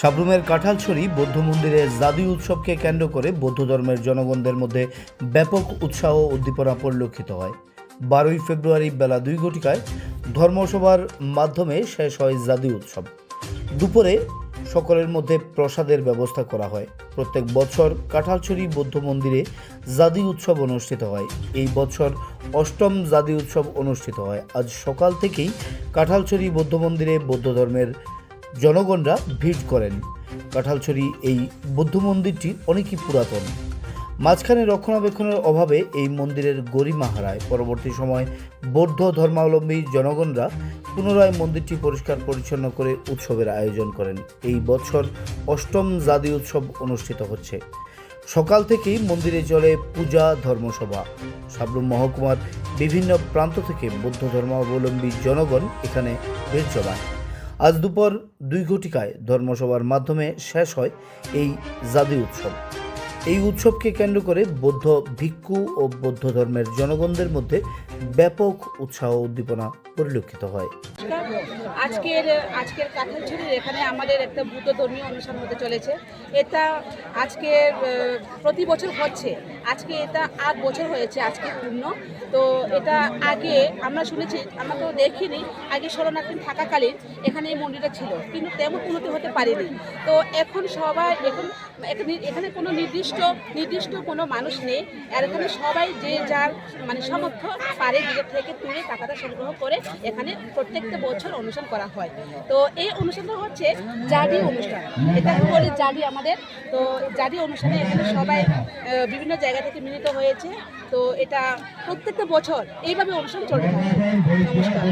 সাবরুমের কাঁঠালছড়ি বৌদ্ধ মন্দিরে জাদু উৎসবকে কেন্দ্র করে বৌদ্ধ ধর্মের জনগণদের মধ্যে ব্যাপক উৎসাহ উদ্দীপনা পরিলক্ষিত হয়। বারোই ফেব্রুয়ারি বেলা দুই ঘটিকায় ধর্মসভার মাধ্যমে শেষ হয় জাদু উৎসব। দুপুরে সকলের মধ্যে প্রসাদের ব্যবস্থা করা হয়। প্রত্যেক বছর কাঁঠালছড়ি বৌদ্ধ মন্দিরে জাদি উৎসব অনুষ্ঠিত হয়। এই বছর অষ্টম জাদি উৎসব অনুষ্ঠিত হয়। আজ সকাল থেকেই কাঁঠালছড়ি বৌদ্ধ মন্দিরে বৌদ্ধ ধর্মের জনগণরা ভিড় করেন। কাঁঠালছড়ি এই বৌদ্ধ মন্দিরটি অনেকই পুরাতন। মাঝখানে রক্ষণাবেক্ষণের অভাবে এই মন্দিরের গরিমা হারায় পরবর্তী সময় বৌদ্ধ ধর্মাবলম্বী জনগণরা পুনরায় মন্দিরটি পরিষ্কার পরিচ্ছন্ন করে উৎসবের আয়োজন করেন। এই বছর অষ্টম জাদি উৎসব অনুষ্ঠিত হচ্ছে। সকাল থেকেই মন্দিরে চলে পূজা ধর্মসভা। সাবরুম মহকুমার বিভিন্ন প্রান্ত থেকে বৌদ্ধ ধর্মাবলম্বী জনগণ এখানে ভিড় জমায়। আজ দুপুর দুই ঘটিকায় ধর্মসভার মাধ্যমে শেষ হয় এই জাদি উৎসব। এই উৎসবকে কেন্দ্র করে বৌদ্ধ ভিক্ষু ও বৌদ্ধ ধর্মের জনগণদের মধ্যে ব্যাপক উৎসাহ উদ্দীপনা পরিলক্ষিত হয়। আজকের আজকের কাঁঠালছড়ির এখানে আমাদের একটা বুদ্ধ ধর্মীয় অনুষ্ঠান হতে চলেছে। এটা আজকে প্রতি বছর হচ্ছে। আজকে এটা আট বছর হয়েছে, আজকে পূর্ণ। তো এটা আগে আমরা শুনেছি, আমরা তো দেখিনি, আগে শরণার্থী থাকাকালীন এখানে এই মন্দিরটা ছিল। কিন্তু তেমন উন্নতি হতে পারেনি। তো এখন সবাই, এখন এখানে কোনো নির্দিষ্ট নির্দিষ্ট কোনো মানুষ নেই। আর এখানে সবাই যে যার মানে সামর্থ্য পারে নিজের থেকে তুলে টাকাটা সংগ্রহ করে এখানে প্রত্যেকটা বছর অনুষ্ঠান করা হয়। তো এই অনুষ্ঠানটা হচ্ছে জাডি অনুষ্ঠান। এটা বলে জাডি আমাদের। তো জাডি অনুষ্ঠানে এখানে সবাই বিভিন্ন জায়গা থেকে মিলিত হয়েছে। তো এটা প্রত্যেকটা বছর এইভাবে অনুষ্ঠান চলতে থাকে। নমস্কার।